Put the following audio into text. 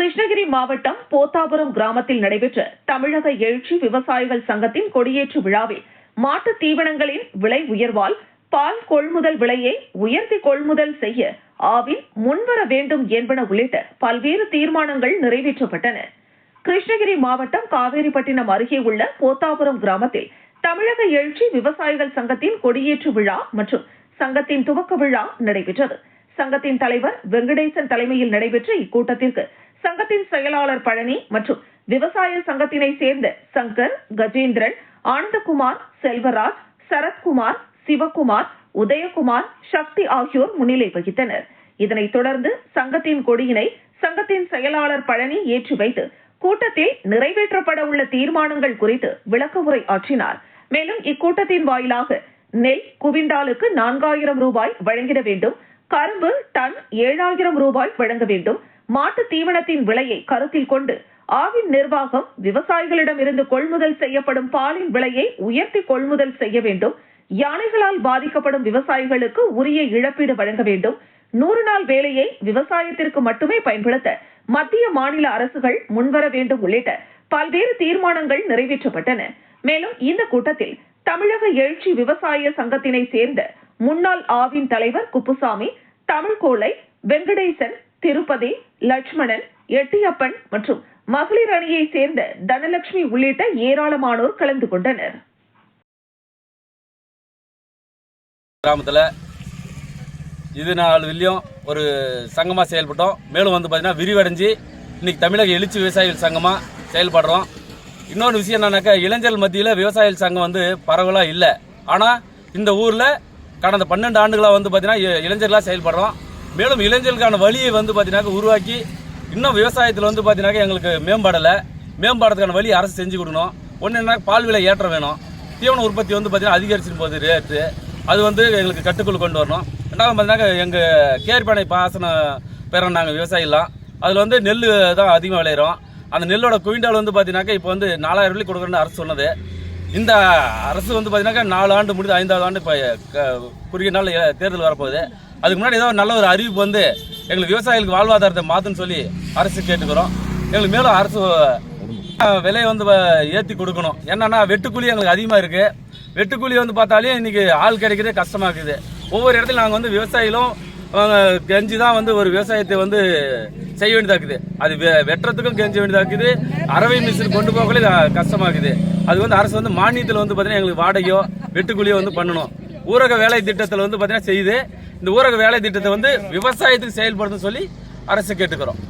கிருஷ்ணகிரி மாவட்டம் போத்தாபுரம் கிராமத்தில் நடைபெற்ற தமிழக எழுச்சி விவசாயிகள் சங்கத்தின் கொடியேற்று விழாவில் மாட்டு தீவனங்களின் விலை உயர்வால் பால் கொள்முதல் விலையை உயர்த்தி கொள்முதல் செய்ய ஆவின் முன்வர வேண்டும் என்பன உள்ளிட்ட பல்வேறு தீர்மானங்கள் நிறைவேற்றப்பட்டன. கிருஷ்ணகிரி மாவட்டம் காவேரிப்பட்டினம் அருகே உள்ள போத்தாபுரம் கிராமத்தில் தமிழக எழுச்சி விவசாயிகள் சங்கத்தின் கொடியேற்று விழா மற்றும் சங்கத்தின் துவக்க விழா நடைபெற்றது. சங்கத்தின் தலைவர் வெங்கடேசன் தலைமையில் நடைபெற்ற இக்கூட்டத்திற்கு சங்கத்தின் செயலாளர் பழனி மற்றும் விவசாய சங்கத்தினை சேர்ந்த சங்கர் கஜேந்திரன் ஆனந்தகுமார் செல்வராஜ் சரத்குமார் சிவகுமார் உதயகுமார் சக்தி ஆகியோர் முன்னிலை வகித்தனர். இதனைத் தொடர்ந்து சங்கத்தின் கொடியினை சங்கத்தின் செயலாளர் பழனி ஏற்றி வைத்து கூட்டத்தில் நிறைவேற்றப்பட உள்ள தீர்மானங்கள் குறித்து விளக்க உரை ஆற்றினார். மேலும் இக்கூட்டத்தின் வாயிலாக நெல் குவிண்டாலுக்கு நான்காயிரம் ரூபாய் வழங்கிட வேண்டும் கரும்பு டன் ஏழாயிரம் ரூபாய் வழங்க வேண்டும் மாட்டு தீவனத்தின் விலையை கருத்தில் கொண்டு ஆவின் நிர்வாகம் விவசாயிகளிடம் இருந்து கொள்முதல் செய்யப்படும் பாலின் விலையை உயர்த்தி கொள்முதல் செய்ய வேண்டும். யானைகளால் பாதிக்கப்படும் விவசாயிகளுக்கு உரிய இழப்பீடு வழங்க வேண்டும். நூறு நாள் வேலையை விவசாயத்திற்கு மட்டுமே பயன்படுத்த மத்திய மாநில அரசுகள் முன்வர வேண்டும் உள்ளிட்ட பல்வேறு தீர்மானங்கள் நிறைவேற்றப்பட்டன. மேலும் இந்த கூட்டத்தில் தமிழக எழுச்சி விவசாய சங்கத்தினை சேர்ந்த முன்னாள் ஆவின் தலைவர் குப்புசாமி தமிழ்கோளை வெங்கடேசன் திருப்பதி லட்சுமணன் எட்டியப்பன் மற்றும் மகளிர் அணியை சேர்ந்த தனலட்சுமி உள்ளிட்ட ஏராளமானோர் கலந்து கொண்டனர். கிராமத்தில் இது நாலு வில்லியம் ஒரு சங்கமாக செயல்பட்டோம். மேலும் வந்து பார்த்தீங்கன்னா விரிவடைஞ்சு இன்றைக்கி தமிழக எழுச்சி விவசாயிகள் சங்கமாக செயல்படுறோம். இன்னொரு விஷயம் என்னன்னாக்கா இளைஞர்கள் மத்தியில் விவசாயிகள் சங்கம் வந்து பரவலாக இல்லை. ஆனால் இந்த ஊரில் கடந்த பன்னெண்டு ஆண்டுகளாக வந்து பார்த்தீங்கன்னா இ- இளைஞர்களாக செயல்படுறோம். மேலும் இளைஞர்களுக்கான வழியை வந்து பார்த்தீங்கன்னா உருவாக்கி இன்னும் விவசாயத்தில் வந்து பார்த்தீங்கன்னா எங்களுக்கு மேம்படலை. மேம்பாடுறதுக்கான வழி அரசு செஞ்சு கொடுக்கணும். ஒன்று என்ன பால் விலை ஏற்றம் வேணும். தீவன உற்பத்தி வந்து பார்த்தீங்கன்னா அதிகரிச்சிட்டு போகுது ரேட்டு அது வந்து எங்களுக்கு கட்டுக்குள் கொண்டு வரணும். ரெண்டாவது பார்த்தீங்கன்னா எங்கள் கேர்பானை பாசனம் பெறோம் நாங்கள் விவசாயிலாம் அதில் வந்து நெல் தான் அதிகமாக விளையிறோம். அந்த நெல்லோட குவிண்டால் வந்து பார்த்தீங்கன்னாக்கா இப்போ வந்து நாலாயிரம் ரூபாய் கொடுக்குறேன்னு அரசு சொன்னது. இந்த அரசு வந்து பார்த்தீங்கன்னாக்கா நாலு ஆண்டு முடிந்து ஐந்தாவது ஆண்டு இப்போ குறுகிய நாள் தேர்தல் வரப்போகுது. அதுக்கு முன்னாடி ஏதோ நல்ல ஒரு அறிவிப்பு வந்து எங்களுக்கு விவசாயிகளுக்கு வாழ்வாதாரத்தை மாற்றுன்னு சொல்லி அரசு கேட்டுக்கிறோம். எங்களுக்கு மேலும் அரசு விலையை வந்து வ- கொடுக்கணும். என்னன்னா வெட்டுக்கூலி எங்களுக்கு அதிகமாக இருக்குது வெட்டுக்கூலி வந்து பார்த்தாலே இன்னைக்கு ஆள் கிடைக்கிறதே கஷ்டமா இருக்குது. ஒவ்வொரு இடத்துல நாங்கள் வந்து விவசாயிகளும் கெஞ்சி தான் வந்து ஒரு விவசாயத்தை வந்து செய்ய வேண்டியதாக இருக்குது. அது வெ- வெட்டுறதுக்கும் கெஞ்ச வேண்டியதாக இருக்குது. அரவை மிஷின் கொண்டு போகலே கஷ்டமா இருக்குது. அது வந்து அரசு வந்து மானியத்தில் வந்து பார்த்தீங்கன்னா எங்களுக்கு வாடகையோ வெட்டுக்கூலியோ வந்து பண்ணணும். ஊரக வேலை திட்டத்தில் வந்து பார்த்தீங்கன்னா செய்யுது. இந்த ஊரக வேலை திட்டத்தை வந்து விவசாயத்துக்கு செயல்படுத்துன்னு சொல்லி அரசு கேட்டுக்கிறோம்.